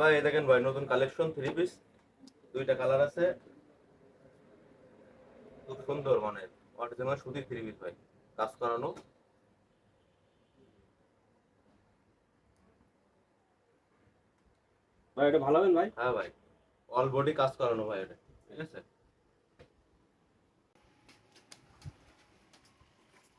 ভাই দেখেন ভাই নতুন কালেকশন থ্রি পিস দুইটা কালার আছে। খুব সুন্দর মানে অরিজিনাল সুতির থ্রি পিস ভাই কাজ করানো। ভাই এটা ভালো হবেন ভাই? হ্যাঁ ভাই অল বডি কাজ করানো ভাই এটা ঠিক আছে?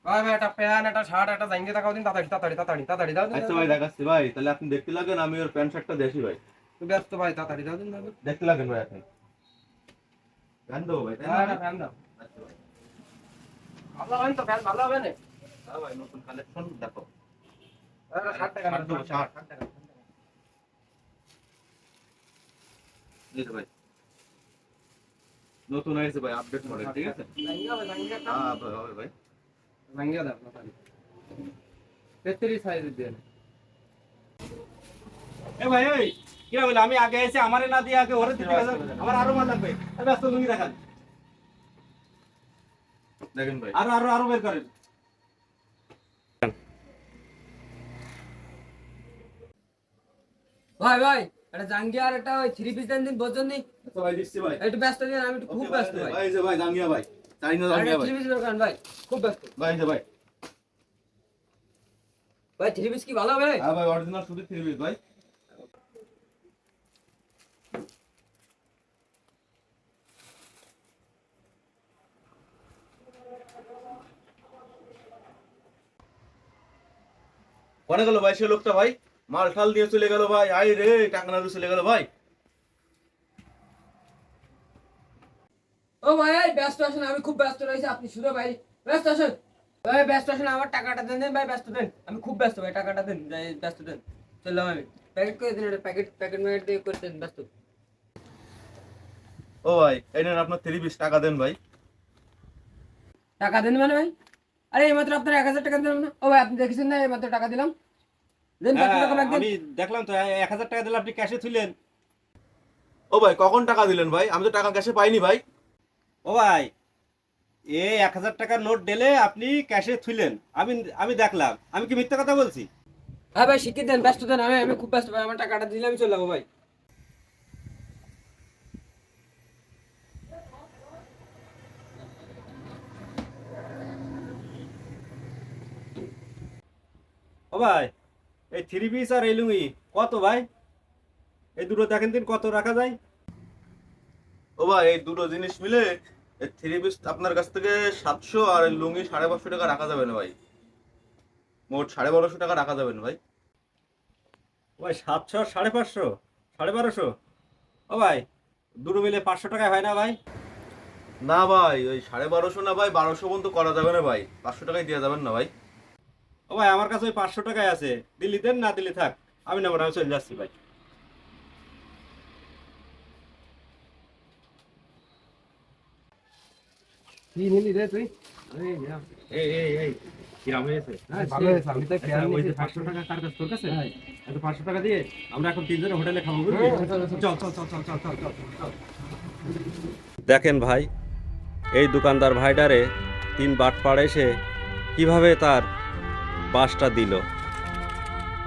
ভাই ভাই একটা প্যান্ট একটা শার্ট একটা জাঙ্গি দেখাও দিন তাড়াতাড়ি তাড়াতাড়ি তাড়াতাড়ি তাড়াতাড়ি দাও আচ্ছা ভাই দেখাচ্ছি ভাই তাহলে আপনি দেখতে লাগেন আমি ওর প্যান্ট শার্টটা দেখি ভাই। একটু ব্যস্ত ভাই তাড়াতাড়ি দাও দিন দেখতে লাগেন ভাই আপনি প্যান্ট দেবো ভাই তাই না ভাই? একটা ফ্যান দাও ভালো হবে তো ফ্যান ভালো হবে না? হ্যাঁ ভাই নতুন কালেকশন দেখো। শার্ট টাকা শার্ট দেবো, শার্ট। শার্ট টাকা এই ভাই। নতুন হয়েছে ভাই আপডেট মডেল ঠিক আছে? হ্যাঁ হবে ভাই। জাঙ্গি দাও তাড়াতাড়ি তেত্রিশ সাইজ দিয়ে এ ভাই এই কি বলে আমি আগে এসে আমারে না দিয়ে আগে ওরে দিতে গেছে আমার আরও মাল লাগবে। ব্যস্ত লুঙ্গি দেখান। দেখেন ভাই। আরও আরও আরও বের করেন। ভাই ভাই একটা জাঙ্গি আর একটা ওই থ্রি পিস দেন দিন বোঝেন নি আচ্ছা ভাই দিচ্ছি ভাই। একটু ব্যস্ত দিন আমি একটু খুব ব্যস্ত ভাই ভাই জাঙ্গিয়া ভাই। জাঙ্গিয়া ভাই। থ্রি পিস বের করেন ভাই। খুব ব্যস্ত। ভাই ভাই। ভাই থ্রি পিস কি ভালো হবে? হ্যাঁ ভাই অরিজিনাল শুধু থ্রি পিস ভাই। কোনে গেল ভাই সে লোকটা ভাই মাল ঠাল দিয়ে চলে গেল ভাই। আই রে টাকা চলে গেল ভাই। ও ভাই ব্যস্ত আছেন আমি খুব ব্যস্ত রয়েছি আপনি শুধু ভাই ব্যস্ত আছেন? ভাই ব্যস্ত আছেন আমার টাকাটা দেন দেন ভাই ব্যস্ত দেন। আমি খুব ব্যস্ত ভাই টাকাটা দেন ব্যস্ত দেন। চললাম আমি। প্যাকেট করে দিন এটা প্যাকেট প্যাকেট ম্যাকেট দিয়ে করে দেন ব্যস্ত। ও ভাই এই নেন আপনার থ্রি পিস টাকা দেন ভাই। টাকা দেন মানে ভাই? আরে এই মাত্র আপনার এক হাজার টাকা দিলাম না। ও ভাই আপনি দেখেছেন না এই মাত্র টাকা দিলাম। দেন পাঁচশো টাকা ব্যাগ আমি দেখলাম তো এক হাজার টাকা দিলে আপনি ক্যাশে তুললেন। ও ভাই কখন টাকা দিলেন ভাই? আমি তো টাকা ক্যাশে পাইনি ভাই। ও ভাই এ এক হাজার টাকার নোট ডেলে আপনি ক্যাশে তুললেন আমি আমি দেখলাম। আমি কি মিথ্যা কথা বলছি? হ্যাঁ ভাই শিখিয়ে দেন ব্যস্ত দেন। আমি আমি খুব ব্যস্ত ভাই আমার টাকাটা দিলে আমি চলে যাব ভাই। ও ভাই এই থ্রি পিস আর এই লুঙ্গি কত ভাই? এই দুটো দেখেন দিন কত রাখা যায়। ও ভাই এই দুটো জিনিস মিলে থ্রি পিস আপনার কাছ থেকে সাতশো আর লুঙ্গি সাড়ে পাঁচশো টাকা রাখা যাবে না ভাই। মোট সাড়ে বারোশো টাকা রাখা যাবে না ভাই। ভাই সাতশো সাড়ে পাঁচশো সাড়ে বারোশো? ও ভাই দুটো মিলে পাঁচশো টাকায় হয় না ভাই? না ভাই ওই সাড়ে বারোশো না ভাই বারোশো পর্যন্ত করা যাবে না ভাই। পাঁচশো টাকায় দেওয়া যাবেন না ভাই। ও ভাই আমার কাছে ওই পাঁচশো টাকায় আছে। দিল্লি দেন না দিল্লি থাক। আমি নেব না আমি চলে যাচ্ছি ভাই। কি নিলি রে তুই এই না এই এই এই কিরাম হয়েছে ভালো হয়েছে আমি তো খেয়াল ওই যে পাঁচশো টাকা কার কাছে তোর কাছে। এত পাঁচশো টাকা দিয়ে আমরা এখন তিনজনে হোটেলে খাব চল, চল, চল চল চল চল চল চল চল দেখেন ভাই এই দোকানদার ভাইডারে তিন বাট পাড়ে এসে কীভাবে তার বাসটা দিল?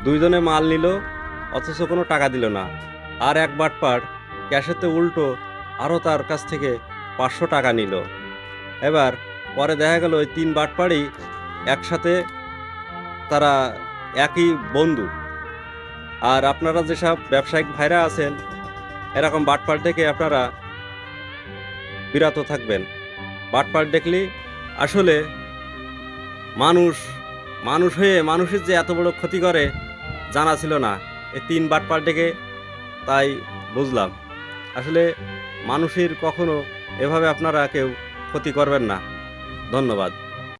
দুইজনে মাল নিল অথচ কোনো টাকা দিল না। আর এক বাট পাড় ক্যাশেতে উল্টো আরও তার কাছ থেকে পাঁচশো টাকা নিল। এবার পরে দেখা গেল ওই তিন বাটপাড়ি একসাথে তারা একই বন্ধু। আর আপনারা যেসব ব্যবসায়িক ভাইরা আছেন, এরকম বাটপাট দেখে আপনারা বিরত থাকবেন। বাটপাট দেখলে আসলে মানুষ মানুষ হয়ে মানুষের যে এত বড় ক্ষতি করে জানা ছিল না। এই তিন বাটপাট দেখে তাই বুঝলাম। আসলে মানুষের কখনো এভাবে আপনারা কেউ ক্ষতি করবেন না। ধন্যবাদ।